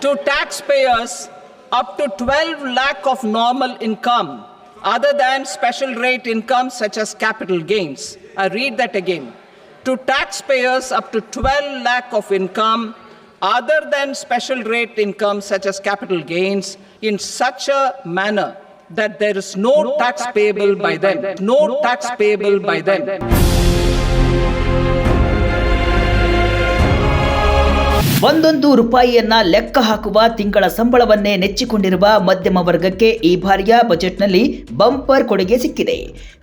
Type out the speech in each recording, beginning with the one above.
to taxpayers up to 12 lakh of normal income other than special rate income such as capital gains. I read that again. To taxpayers up to 12 lakh of income other than special rate income such as capital gains in such a manner that there is no, tax, payable by them. No tax payable by them. ಒಂದೊಂದು ರೂಪಾಯಿಯನ್ನ ಲೆಕ್ಕ ಹಾಕುವ ತಿಂಗಳ ಸಂಬಳವನ್ನೇ ನೆಚ್ಚಿಕೊಂಡಿರುವ ಮಧ್ಯಮ ವರ್ಗಕ್ಕೆ ಈ ಬಾರಿಯ ಬಜೆಟ್ನಲ್ಲಿ ಬಂಪರ್ ಕೊಡುಗೆ ಸಿಕ್ಕಿದೆ.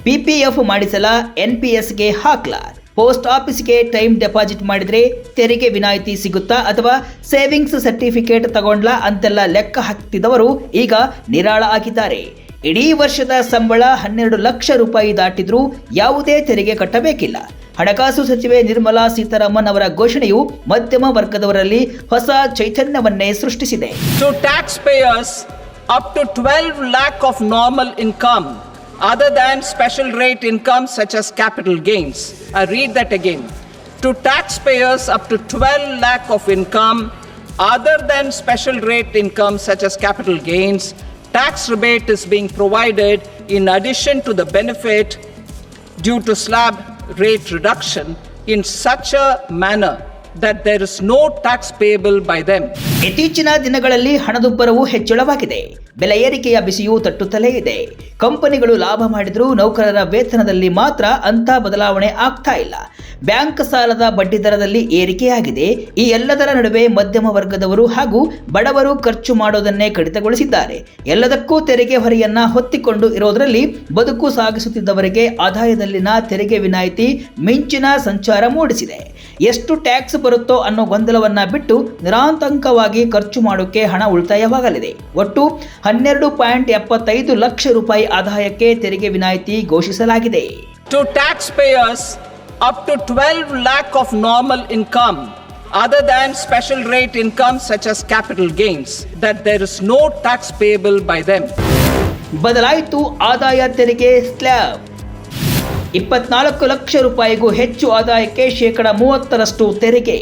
ಪಿಪಿಎಫ್ ಮಾಡಿಸಲ ಎನ್ಪಿಎಸ್ಗೆ ಹಾಕ್ಲಾ. ಪೋಸ್ಟ್ ಆಫೀಸ್ಗೆ ಟೈಮ್ ಡೆಪಾಸಿಟ್ ಮಾಡಿದ್ರೆ ತೆರಿಗೆ ವಿನಾಯಿತಿ ಸಿಗುತ್ತಾ ಅಥವಾ ಸೇವಿಂಗ್ಸ್ ಸರ್ಟಿಫಿಕೇಟ್ ತಗೊಂಡ್ಲಾ ಅಂತೆಲ್ಲ ಲೆಕ್ಕ ಹಾಕ್ತಿದ್ದವರು ಈಗ ನಿರಾಳ ಆಗಿದ್ದಾರೆ. ಇಡೀ ವರ್ಷದ ಸಂಬಳ ಹನ್ನೆರಡು ಲಕ್ಷ ರೂಪಾಯಿ ದಾಟಿದ್ರೂ ಯಾವುದೇ ತೆರಿಗೆ ಕಟ್ಟಬೇಕಿಲ್ಲ. ಹಣಕಾಸು ಸಚಿವೆ ನಿರ್ಮಲಾ ಸೀತಾರಾಮನ್ ಅವರ ಘೋಷಣೆಯು ಮಧ್ಯಮ ವರ್ಗದವರಲ್ಲಿ ಹೊಸ ಚೈತನ್ಯವನ್ನೇ ಸೃಷ್ಟಿಸಿದೆ. To tax payers up to twelve lakh of normal income other than special rate income such as capital gains I read that again to tax payers up to twelve lakh of income other than special rate income such as capital gains tax rebate is being provided in addition to the benefit due to slab rate reduction in such a manner that there is no tax payable by them. ಇತ್ತೀಚಿನ ದಿನಗಳಲ್ಲಿ ಹಣದುಬ್ಬರವು ಹೆಚ್ಚಳವಾಗಿದೆ. ಬೆಲೆ ಏರಿಕೆಯ ಬಿಸಿಯೂ ತಟ್ಟುತ್ತಲೇ ಇದೆ. ಕಂಪನಿಗಳು ಲಾಭ ಮಾಡಿದರೂ ನೌಕರರ ವೇತನದಲ್ಲಿ ಮಾತ್ರ ಅಂಥ ಬದಲಾವಣೆ ಆಗ್ತಾ ಇಲ್ಲ. ಬ್ಯಾಂಕ್ ಸಾಲದ ಬಡ್ಡಿ ದರದಲ್ಲಿ ಏರಿಕೆಯಾಗಿದೆ. ಈ ಎಲ್ಲದರ ನಡುವೆ ಮಧ್ಯಮ ವರ್ಗದವರು ಹಾಗೂ ಬಡವರು ಖರ್ಚು ಮಾಡೋದನ್ನೇ ಕಡಿತಗೊಳಿಸಿದ್ದಾರೆ. ಎಲ್ಲದಕ್ಕೂ ತೆರಿಗೆ ಹೊರೆಯನ್ನ ಹೊತ್ತಿಕೊಂಡು ಇರೋದರಲ್ಲಿ ಬದುಕು ಸಾಗಿಸುತ್ತಿದ್ದವರಿಗೆ ಆದಾಯದಲ್ಲಿನ ತೆರಿಗೆ ವಿನಾಯಿತಿ ಮಿಂಚಿನ ಸಂಚಾರ ಮೂಡಿಸಿದೆ. ಎಷ್ಟು ಟ್ಯಾಕ್ಸ್ ಬರುತ್ತೋ ಅನ್ನೋ ಗೊಂದಲವನ್ನ ಬಿಟ್ಟು ನಿರಾಂತಂಕವಾಗಿ ಖರ್ಚು ಮಾಡೋಕೆ ಹಣ ಉಳಿತಾಯವಾಗಲಿದೆ. ಒಟ್ಟು ಹನ್ನೆರಡು ಪಾಯಿಂಟ್ ಎಪ್ಪತ್ತೈದು ಲಕ್ಷ ರೂಪಾಯಿ ಆದಾಯಕ್ಕೆ ತೆರಿಗೆ ವಿನಾಯಿತಿ ಘೋಷಿಸಲಾಗಿದೆ. To tax payers up to twelve lakh of normal income other than special rate income such as capital gains that there is no tax payable by them ಬದಲಾಯಿತು ಆದಾಯ ತೆರಿಗೆ ಸ್ಲ್ಯಾಬ್. ಇಪ್ಪತ್ನಾಲ್ಕು ಲಕ್ಷ ರೂಪಾಯಿಗೂ ಹೆಚ್ಚು ಆದಾಯಕ್ಕೆ ಶೇಕಡ ಮೂವತ್ತರಷ್ಟು ತೆರಿಗೆ.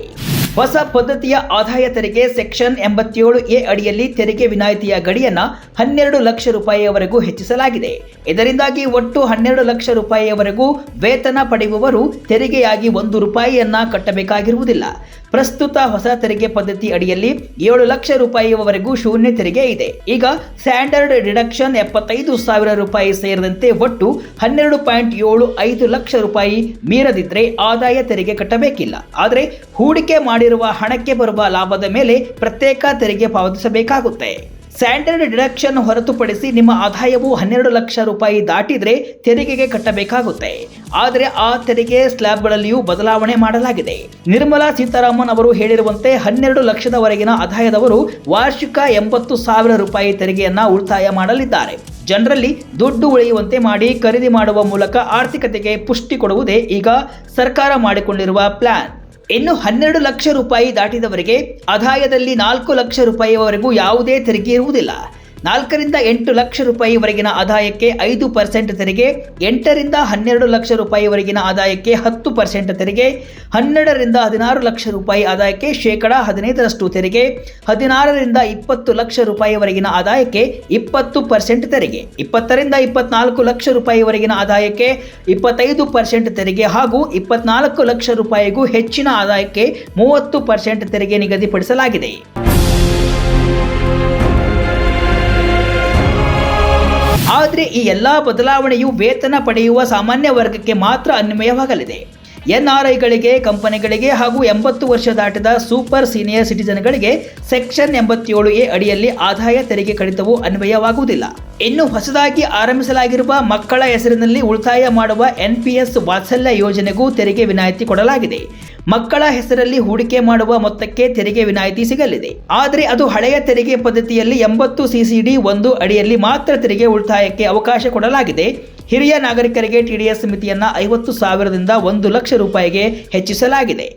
ಹೊಸ ಪದ್ಧತಿಯ ಆದಾಯ ತೆರಿಗೆ ಸೆಕ್ಷನ್ ಎಂಬತ್ತೇಳು ಎ ಅಡಿಯಲ್ಲಿ ತೆರಿಗೆ ವಿನಾಯಿತಿಯ ಗಡಿಯನ್ನ ಹನ್ನೆರಡು ಲಕ್ಷ ರೂಪಾಯಿಯವರೆಗೂ ಹೆಚ್ಚಿಸಲಾಗಿದೆ. ಇದರಿಂದಾಗಿ ಒಟ್ಟು ಹನ್ನೆರಡು ಲಕ್ಷ ರೂಪಾಯಿಯವರೆಗೂ ವೇತನ ಪಡೆಯುವವರು ತೆರಿಗೆಯಾಗಿ ಒಂದು ರೂಪಾಯಿಯನ್ನ ಕಟ್ಟಬೇಕಾಗಿರುವುದಿಲ್ಲ. ಪ್ರಸ್ತುತ ಹೊಸ ತೆರಿಗೆ ಪದ್ಧತಿ ಅಡಿಯಲ್ಲಿ ಏಳು ಲಕ್ಷ ರೂಪಾಯಿಯವರೆಗೂ ಶೂನ್ಯ ತೆರಿಗೆ ಇದೆ. ಈಗ ಸ್ಟ್ಯಾಂಡರ್ಡ್ ಡಿಡಕ್ಷನ್ ಎಪ್ಪತ್ತೈದು ಸಾವಿರ ರೂಪಾಯಿ ಸೇರಿದಂತೆ ಒಟ್ಟು ಹನ್ನೆರಡು ಪಾಯಿಂಟ್ ಏಳು ಐದು ಲಕ್ಷ ರೂಪಾಯಿ ಮೀರದಿದ್ರೆ ಆದಾಯ ತೆರಿಗೆ ಕಟ್ಟಬೇಕಿಲ್ಲ. ಆದರೆ ಹೂಡಿಕೆ ಮಾಡಿರುವ ಹಣಕ್ಕೆ ಬರುವ ಲಾಭದ ಮೇಲೆ ಪ್ರತ್ಯೇಕ ತೆರಿಗೆ ಪಾವತಿಸಬೇಕಾಗುತ್ತೆ. ಸ್ಟ್ಯಾಂಡರ್ಡ್ ಡಿಡಕ್ಷನ್ ಹೊರತುಪಡಿಸಿ ನಿಮ್ಮ ಆದಾಯವು ಹನ್ನೆರಡು ಲಕ್ಷ ರೂಪಾಯಿ ದಾಟಿದ್ರೆ ತೆರಿಗೆಗೆ ಕಟ್ಟಬೇಕಾಗುತ್ತೆ. ಆದರೆ ಆ ತೆರಿಗೆ ಸ್ಲ್ಯಾಬ್ಗಳಲ್ಲಿಯೂ ಬದಲಾವಣೆ ಮಾಡಲಾಗಿದೆ. ನಿರ್ಮಲಾ ಸೀತಾರಾಮನ್ ಅವರು ಹೇಳಿರುವಂತೆ ಹನ್ನೆರಡು ಲಕ್ಷದವರೆಗಿನ ಆದಾಯದವರು ವಾರ್ಷಿಕ ಎಂಬತ್ತು ಸಾವಿರ ರೂಪಾಯಿ ತೆರಿಗೆಯನ್ನ ಉಳಿತಾಯ ಮಾಡಲಿದ್ದಾರೆ. ಜನರಲ್ಲಿ ದುಡ್ಡು ಉಳಿಯುವಂತೆ ಮಾಡಿ ಖರೀದಿ ಮಾಡುವ ಮೂಲಕ ಆರ್ಥಿಕತೆಗೆ ಪುಷ್ಟಿ ಕೊಡುವುದೇ ಈಗ ಸರ್ಕಾರ ಮಾಡಿಕೊಂಡಿರುವ ಪ್ಲಾನ್. ಇನ್ನು ಹನ್ನೆರಡು ಲಕ್ಷ ರೂಪಾಯಿ ದಾಟಿದವರಿಗೆ ಆದಾಯದಲ್ಲಿ ನಾಲ್ಕು ಲಕ್ಷ ರೂಪಾಯಿವರೆಗೂ ಯಾವುದೇ ತೆರಿಗೆ ಇರುವುದಿಲ್ಲ. ನಾಲ್ಕರಿಂದ ಎಂಟು ಲಕ್ಷ ರೂಪಾಯಿವರೆಗಿನ ಆದಾಯಕ್ಕೆ ಐದು ಪರ್ಸೆಂಟ್ ತೆರಿಗೆ, ಎಂಟರಿಂದ ಹನ್ನೆರಡು ಲಕ್ಷ ರೂಪಾಯಿವರೆಗಿನ ಆದಾಯಕ್ಕೆ ಹತ್ತು ಪರ್ಸೆಂಟ್ ತೆರಿಗೆ, ಹನ್ನೆರಡರಿಂದ ಹದಿನಾರು ಲಕ್ಷ ರೂಪಾಯಿ ಆದಾಯಕ್ಕೆ ಶೇಕಡ ಹದಿನೈದರಷ್ಟು ತೆರಿಗೆ, ಹದಿನಾರರಿಂದ ಇಪ್ಪತ್ತು ಲಕ್ಷ ರೂಪಾಯಿವರೆಗಿನ ಆದಾಯಕ್ಕೆ ಇಪ್ಪತ್ತು ಪರ್ಸೆಂಟ್ ತೆರಿಗೆ, ಇಪ್ಪತ್ತರಿಂದ ಇಪ್ಪತ್ನಾಲ್ಕು ಲಕ್ಷ ರೂಪಾಯಿವರೆಗಿನ ಆದಾಯಕ್ಕೆ ಇಪ್ಪತ್ತೈದು ಪರ್ಸೆಂಟ್ ತೆರಿಗೆ ಹಾಗೂ ಇಪ್ಪತ್ನಾಲ್ಕು ಲಕ್ಷ ರೂಪಾಯಿಗೂ ಹೆಚ್ಚಿನ ಆದಾಯಕ್ಕೆ ಮೂವತ್ತು ಪರ್ಸೆಂಟ್ ತೆರಿಗೆ ನಿಗದಿಪಡಿಸಲಾಗಿದೆ. ಆದರೆ ಈ ಎಲ್ಲ ಬದಲಾವಣೆಯು ವೇತನ ಪಡೆಯುವ ಸಾಮಾನ್ಯ ವರ್ಗಕ್ಕೆ ಮಾತ್ರ ಅನ್ವಯವಾಗಲಿದೆ. ಎನ್ಆರ್ಐಗಳಿಗೆ, ಕಂಪನಿಗಳಿಗೆ ಹಾಗೂ ಎಂಬತ್ತು ವರ್ಷ ದಾಟಿದ ಸೂಪರ್ ಸೀನಿಯರ್ ಸಿಟಿಜನ್ಗಳಿಗೆ ಸೆಕ್ಷನ್ ಎಂಬತ್ತೇಳು ಎ ಅಡಿಯಲ್ಲಿ ಆದಾಯ ತೆರಿಗೆ ಕಡಿತವು ಅನ್ವಯವಾಗುವುದಿಲ್ಲ. ಇನ್ನು ಹೊಸದಾಗಿ ಆರಂಭಿಸಲಾಗಿರುವ ಮಕ್ಕಳ ಹೆಸರಿನಲ್ಲಿ ಉಳಿತಾಯ ಮಾಡುವ ಎನ್ಪಿಎಸ್ ವಾತ್ಸಲ್ಯ ಯೋಜನೆಗೂ ತೆರಿಗೆ ವಿನಾಯಿತಿ ಕೊಡಲಾಗಿದೆ. ಮಕ್ಕಳ ಹೆಸರಲ್ಲಿ ಹೂಡಿಕೆ ಮಾಡುವ ಮೊತ್ತಕ್ಕೆ ತೆರಿಗೆ ವಿನಾಯಿತಿ ಸಿಗಲಿದೆ. ಆದರೆ ಅದು ಹಳೆಯ ತೆರಿಗೆ ಪದ್ಧತಿಯಲ್ಲಿ ಎಂಬತ್ತು ಸಿಸಿಡಿ ಒಂದು ಅಡಿಯಲ್ಲಿ ಮಾತ್ರ ತೆರಿಗೆ ಉಳಿತಾಯಕ್ಕೆ ಅವಕಾಶ ಕೊಡಲಾಗಿದೆ. ಹಿರಿಯ ನಾಗರಿಕರಿಗೆ ಟಿಡಿಎಸ್ ಮಿತಿಯನ್ನು ಐವತ್ತು ಸಾವಿರದಿಂದ ಒಂದು ಲಕ್ಷ ರೂಪಾಯಿಗೆ ಹೆಚ್ಚಿಸಲಾಗಿದೆ.